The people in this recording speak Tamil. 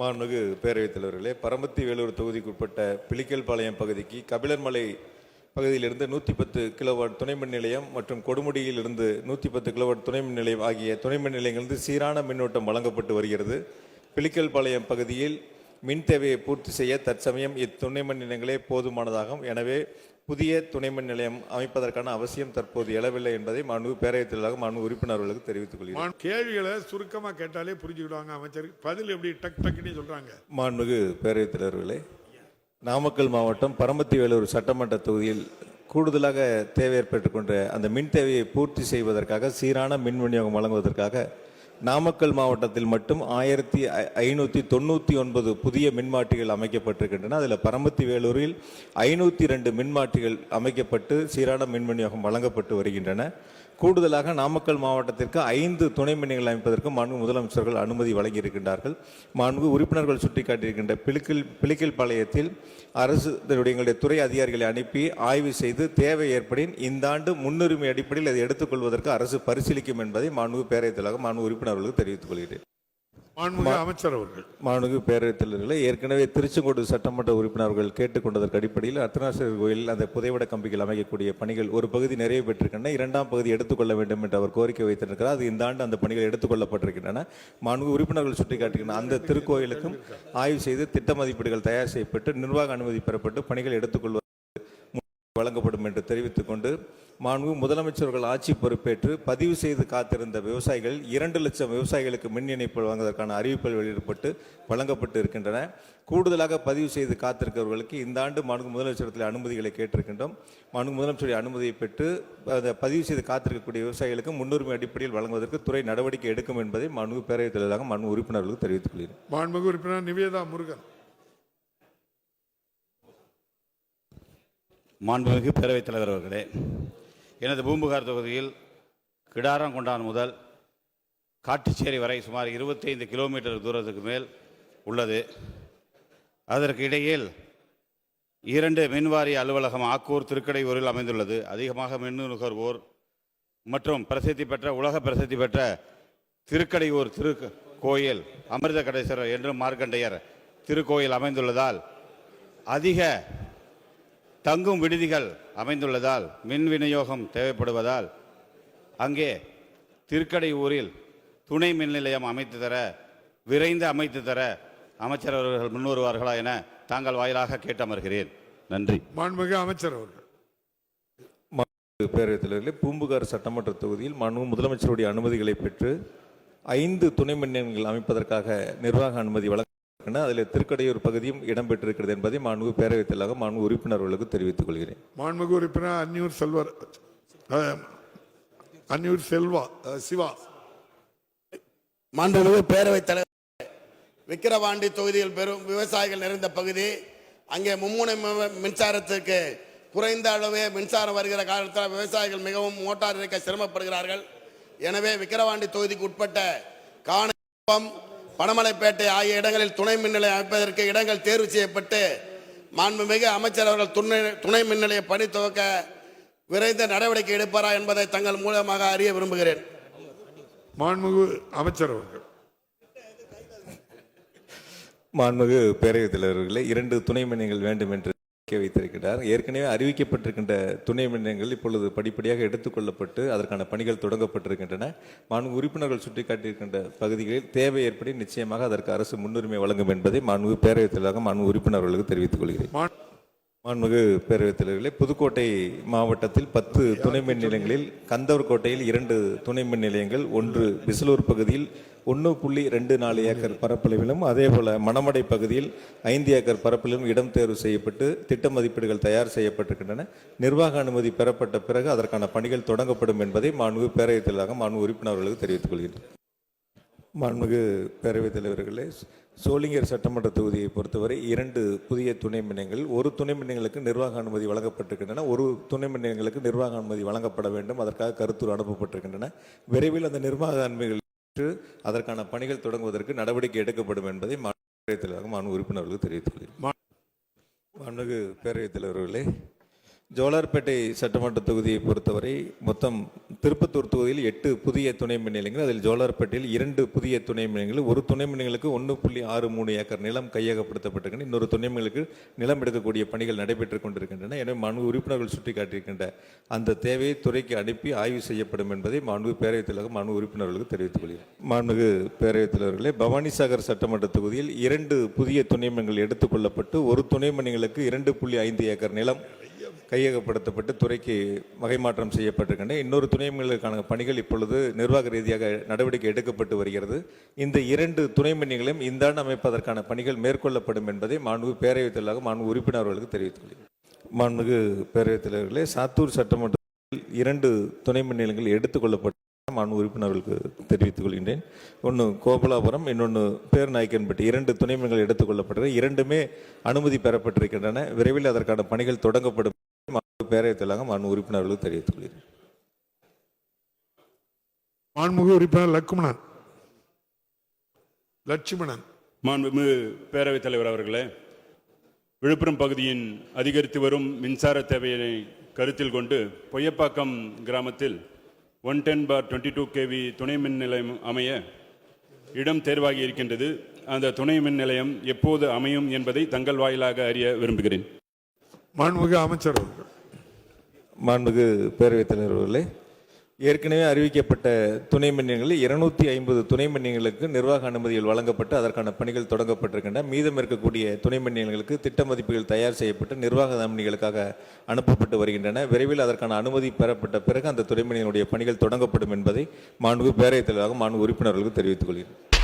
மாண்புமிகு பேரவைத் தலைவர்களே பரமத்தி வேலூர் தொகுதிக்குட்பட்ட பிளிக்கல்பாளையம் பகுதிக்கு கபிலர்மலை பகுதியிலிருந்து நூற்றி பத்து கிலோவாட் துணை மின் நிலையம் மற்றும் கொடுமுடியிலிருந்து நூற்றி பத்து கிலோவாட் துணை மின் நிலையம் ஆகிய துணை மின் நிலையங்களிலிருந்து சீரான மின்னோட்டம் வழங்கப்பட்டு வருகிறது. பிளிக்கல்பாளையம் பகுதியில் மின் தேவையை பூர்த்தி செய்ய தற்சமயம் இத்துணை மின் நிலையங்களே போதுமானதாகும். எனவே புதிய துணை மின் நிலையம் அமைப்பதற்கான அவசியம் தற்போது எழவில்லை என்பதை மாண்பு பேரவைத் தலைவராக மாண்பு உறுப்பினர்களுக்கு தெரிவித்துக் கொள்கிறேன். மான் கேள்விகளை சுருக்கமா கேட்டாலே புரிஞ்சுக்கிடுவாங்க அமைச்சர். பதில் எப்படி டக் டக்குன்னு சொல்றாங்க? மாண்புமிகு பேரவைத் தலைவர்களே நாமக்கல் மாவட்டம் பரமத்தி வேலூர் சட்டமன்ற தொகுதியில் கூடுதலாக தேவை ஏற்பட்டுக் கொண்ட அந்த மின் தேவையை பூர்த்தி செய்வதற்காக சீரான மின் விநியோகம் வழங்குவதற்காக நாமக்கல் மாவட்டத்தில் மட்டும் ஆயிரத்தி ஐநூற்றி தொண்ணூற்றி ஒன்பது புதிய மின்மாற்றிகள் அமைக்கப்பட்டிருக்கின்றன. அதில் பரமத்தி வேலூரில் ஐநூற்றி ரெண்டு மின்மாற்றிகள் அமைக்கப்பட்டு சீரான மின் விநியோகம் வழங்கப்பட்டு வருகின்றன. கூடுதலாக நாமக்கல் மாவட்டத்திற்கு ஐந்து துணை மின்நிலையங்கள் அமைப்பதற்கு மாண்பு முதலமைச்சர்கள் அனுமதி வழங்கியிருக்கின்றார்கள். மாண்பு உறுப்பினர்கள் சுட்டிக்காட்டியிருக்கின்ற பிளிக்கில் பிளிக்கில் பாளையத்தில் அரசு எங்களுடைய துறை அதிகாரிகளை அனுப்பி ஆய்வு செய்து தேவை ஏற்படின் இந்த ஆண்டு முன்னுரிமை அடிப்படையில் அதை எடுத்துக்கொள்வதற்கு அரசு பரிசீலிக்கும் என்பதை மாண்பு பேரவைத்தலாக மாண்பு உறுப்பினர்களுக்கு தெரிவித்துக் கொள்கிறேன். மாண்புமிகு அமைச்சர் அவர்கள். மாண்புமிகு பேரவைத் தலைவர்களே ஏற்கனவே திருச்செங்கோடு சட்டமன்ற உறுப்பினர்கள் கேட்டுக்கொண்டதற்கு அடிப்படையில் அர்த்தநாசர் கோயில் அந்த புதைவட கம்பிகள் அமைக்கக்கூடிய பணிகள் ஒரு பகுதி நிறைவு பெற்றிருக்கின்றன. இரண்டாம் பகுதி எடுத்துக்கொள்ள வேண்டும் என்று அவர் கோரிக்கை வைத்திருக்கிறார். அது இந்த ஆண்டு அந்த பணிகள் எடுத்துக்கொள்ளப்பட்டிருக்கின்றன. மாண்பு உறுப்பினர்கள் சுட்டிக்காட்டுகின்றன அந்த திருக்கோயிலுக்கும் ஆய்வு செய்து திட்ட மதிப்பீடுகள் தயார் செய்யப்பட்டு நிர்வாக அனுமதி பெறப்பட்டு பணிகள் எடுத்துக்கொள்வது வழங்கப்படும் என்று தெரிவித்துக் கொண்டு மாண்பு முதலமைச்சர்கள் ஆட்சி பொறுப்பேற்று பதிவு செய்து காத்திருந்த விவசாயிகள் இரண்டு லட்சம் விவசாயிகளுக்கு மின் இணைப்பு வழங்குவதற்கான அறிவிப்புகள் வெளியிடப்பட்டு வழங்கப்பட்டு இருக்கின்றன. கூடுதலாக பதிவு செய்து காத்திருக்கிறவர்களுக்கு இந்த ஆண்டு மாண்பு முதலமைச்சரத்தில் அனுமதிகளை கேட்டிருக்கின்றோம். மாண்பு முதலமைச்சருடைய அனுமதியை பெற்று அதை பதிவு செய்து காத்திருக்கக்கூடிய விவசாயிகளுக்கு முன்னுரிமை அடிப்படையில் வழங்குவதற்கு துறை நடவடிக்கை எடுக்கும் என்பதை மாண்பு பேரவைத் தலைவராக மாண்பு உறுப்பினர்களுக்கு தெரிவித்துக் கொள்கிறேன். மாண்பு உறுப்பினர் நிவேதா முருகன். மாண்புமிகு பேரவைத் தலைவர் அவர்களே எனது பூம்புகார் தொகுதியில் கிடாரங்கொண்டான் முதல் காட்டுச்சேரி வரை சுமார் 25 கிலோமீட்டர் தூரத்துக்கு மேல் உள்ளது. அதற்கு இடையில் இரண்டு மின்வாரிய அலுவலகம் ஆக்கூர் திருக்கடையூரில் அமைந்துள்ளது. அதிகமாக மின் நுகர்வோர் மற்றும் பிரசித்தி பெற்ற உலக பிரசித்தி பெற்ற திருக்கடையூர் திரு கோயில் அமிர்த கடேஸ்வரர் என்றும் மார்க்கண்டையர் திருக்கோயில் அமைந்துள்ளதால் அதிக தங்கும் விடுதிகள் அமைந்துள்ளதால் மின் விநியோகம் தேவைப்படுவதால் அங்கே திருக்கடை ஊரில் துணை மின் நிலையம் அமைத்து தர விரைந்து அமைத்து தர அமைச்சர் அவர்கள் முன்வருவார்களா என தாங்கள் வாயிலாக கேட்டமர்கிறேன். நன்றி. மாண்புமிகு அமைச்சர் அவர்கள். பேரவைத் தலைவர்களே பூம்புகார் சட்டமன்ற தொகுதியில் மனு முதலமைச்சருடைய அனுமதிகளை பெற்று ஐந்து துணை மின் நிலையங்கள் அமைப்பதற்காக நிர்வாக அனுமதி அதில் திருக்கடையூர் பகுதியும் இடம்பெற்றிருக்கிறது என்பதை மாண்பு பேரவைத் தலைவராக மாண்பு உறுப்பினர்களுக்கு தெரிவித்துக் கொள்கிறேன். மாண்புமிகு உறுப்பினர் அந்நியூர் செல்வர் அஹ், அந்நியூர் செல்வா சிவா. மாண்புமிகு பேரவைத் தலைவர் விக்கிரவாண்டி தொகுதியில் பெரும் விவசாயிகள் நிறைந்த பகுதி அங்கே மும்முனை மி- மின்சாரத்துக்கு குறைந்த அளவே மின்சாரம் வருகிற காரணத்தால் விவசாயிகள் மிகவும் மோட்டார் இறைக்க சிரமப்படுகிறார்கள். எனவே விக்கிரவாண்டி தொகுதிக்கு உட்பட்ட காணம் பனமலைப்பேட்டை ஆகிய இடங்களில் துணை மின் நிலையம் அமைப்பதற்கு இடங்கள் தேர்வு செய்யப்பட்டு மாண்புமிகு அமைச்சர் அவர்கள் துணை துணை மின் நிலைய பணி துவக்க விரைந்த நடவடிக்கை எடுப்பாரா என்பதை தங்கள் மூலமாக அறிய விரும்புகிறேன். மாண்புமிகு அமைச்சர் அவர்கள். மாண்புமிகு பேரவைத் தலைவர்களே இரண்டு துணை மின் நிலையங்கள் வேண்டும் என்று வைத்திருக்கிறார். ஏற்கனவே அறிவிக்கப்பட்டிருக்கின்ற துணை மின் இப்பொழுது படிப்படியாக எடுத்துக்கொள்ளப்பட்டு அதற்கான பணிகள் தொடங்கப்பட்டிருக்கின்றன. மாண்பு உறுப்பினர்கள் சுட்டிக்காட்டியிருக்கின்ற பகுதிகளில் தேவை ஏற்படி நிச்சயமாக அதற்கு அரசு முன்னுரிமை வழங்கும் என்பதை மாண்பு பேரவைத் தலைவராக மாண்பு உறுப்பினர்களுக்கு தெரிவித்துக் கொள்கிறேன். மாண்புமிகு பேரவைத் தலைவர்களே புதுக்கோட்டை மாவட்டத்தில் பத்து துணை மின் நிலையங்களில் கந்தவர் கோட்டையில் இரண்டு துணை மின் நிலையங்கள் ஒன்று பிசலூர் பகுதியில் ஒன்று புள்ளி ரெண்டு நாலு ஏக்கர் பரப்பளவிலும் அதேபோல மணமடை பகுதியில் ஐந்து ஏக்கர் பரப்பிலும் இடம் தேர்வு செய்யப்பட்டு திட்ட மதிப்பீடுகள் தயார் செய்யப்பட்டிருக்கின்றன. நிர்வாக அனுமதி பெறப்பட்ட பிறகு அதற்கான பணிகள் தொடங்கப்படும் என்பதை மாண்புமிகு பேரவைத் தலைவராக மாண்பு உறுப்பினர்களுக்கு தெரிவித்துக் கொள்கிறேன் மாண்புமிகு பேரவைத் தலைவர்களே சோளிங்கர் சட்டமன்ற தொகுதியை பொறுத்தவரை இரண்டு புதிய துணை மின்னங்கள் ஒரு துணை மின்னங்களுக்கு நிர்வாக அனுமதி வழங்கப்பட்டிருக்கின்றன ஒரு துணை மின்னங்களுக்கு நிர்வாக அனுமதி வழங்கப்பட வேண்டும் அதற்காக கருத்துரு அனுப்பப்பட்டிருக்கின்றன. விரைவில் அந்த நிர்வாக அனுமதிகள் அதற்கான பணிகள் தொடங்குவதற்கு நடவடிக்கை எடுக்கப்படும் என்பதை மாநில தலைவராக மாண்பு உறுப்பினர்களுக்கு தெரிவித்துள்ளேன் மாண்புமிகு பேரவைத் தலைவர்களே ஜோலார்பேட்டை சட்டமன்ற தொகுதியை பொறுத்தவரை மொத்தம் திருப்பத்தூர் தொகுதியில் எட்டு புதிய துணை மின் நிலையங்கள் அதில் ஜோலார்பேட்டையில் இரண்டு புதிய துணை மின் நிலையங்கள் ஒரு துணை மின் ஒன்று புள்ளி ஆறு மூணு ஏக்கர் நிலம் கையகப்படுத்தப்பட்டிருக்கின்றன. இன்னொரு துணை மின் நிலம் எடுக்கக்கூடிய பணிகள் நடைபெற்றுக் கொண்டிருக்கின்றன. எனவே மாண்பு உறுப்பினர்கள் சுட்டிக்காட்டியிருக்கின்ற அந்த தேவையை துறைக்கு அனுப்பி ஆய்வு செய்யப்படும் என்பதை மாண்பு பேரவைத் தலைவர் மாண்பு உறுப்பினர்களுக்கு தெரிவித்துக் கொள்கிறேன். மாண்புமிகு பேரவைத் தலைவர்களே பவானிசாகர் சட்டமன்ற தொகுதியில் இரண்டு புதிய துணைமன்கள் எடுத்துக்கொள்ளப்பட்டு ஒரு துணைமன்களுக்கு இரண்டு புள்ளி ஐந்து ஏக்கர் நிலம் கையகப்படுத்தப்பட்டு துறைக்கு வகை மாற்றம் செய்யப்பட்டிருக்கின்றன இன்னொரு துணை மின்களுக்கான பணிகள் இப்பொழுது நிர்வாக ரீதியாக நடவடிக்கை எடுக்கப்பட்டு வருகிறது. இந்த இரண்டு துணை மின்களையும் இந்த ஆண்டு அமைப்பதற்கான பணிகள் மேற்கொள்ளப்படும் என்பதை மாண்பு பேரவைத் தலைவராக மாண்பு உறுப்பினர்களுக்கு தெரிவித்துக் கொள்கிறேன் மாண்புமிகு பேரவைத் தலைவர்களே சாத்தூர் சட்டமன்றத்தில் இரண்டு துணை மின் எடுத்துக்கொள்ளப்பட்டு மாண்பு உறுப்பினர்களுக்கு தெரிவித்துக் கொள்கின்றேன் ஒன்று கோபலாபுரம் இன்னொன்று பேர்நாய்க்கன்பட்டி. இரண்டு துணை மின்கள் எடுத்துக்கொள்ளப்பட்டது. இரண்டுமே அனுமதி பெறப்பட்டிருக்கின்றன. விரைவில் அதற்கான பணிகள் தொடங்கப்படும் பேரவைத் தலைவராக மாண்பு உறுப்பினர்களுக்கு தெரிவித்துக் கொள்கிறேன் மாண்புமிகு உறுப்பினர் லக்குமணன் லட்சுமணன். மாண்புமிகு பேரவைத் தலைவர் அவர்களே விழுப்புரம் பகுதியின் அதிகரித்து வரும் மின்சார தேவையை கருத்தில் கொண்டு பொய்யப்பாக்கம் கிராமத்தில் one ten bar twenty two KV துணை மின் நிலையம் அமைய இடம் தேர்வாகி இருக்கின்றது. அந்த துணை மின் நிலையம் எப்போது அமையும் என்பதை தங்கள் வாயிலாக அறிய விரும்புகிறேன். மாண்புமிகு அமைச்சர் அவர்கள். மாண்புமிகு பேரவைத் தலைவர்களே ஏற்கனவே அறிவிக்கப்பட்ட துணை மன்னியங்களில் இருநூத்தி ஐம்பது துணை மன்னியங்களுக்கு நிர்வாக அனுமதிகள் வழங்கப்பட்டு அதற்கான பணிகள் தொடங்கப்பட்டிருக்கின்றன. மீதம் இருக்கக்கூடிய துணை மன்னியங்களுக்கு திட்ட மதிப்புகள் தயார் செய்யப்பட்டு நிர்வாக அனுமதிகளுக்காக அனுப்பப்பட்டு வருகின்றன. விரைவில் அதற்கான அனுமதி பெறப்பட்ட பிறகு அந்த துணை மின்னியங்களுடைய பணிகள் தொடங்கப்படும் என்பதை மாண்பு பேரவைத் தலைவராக மாண்பு உறுப்பினர்களுக்கு தெரிவித்துக் கொள்கிறேன்.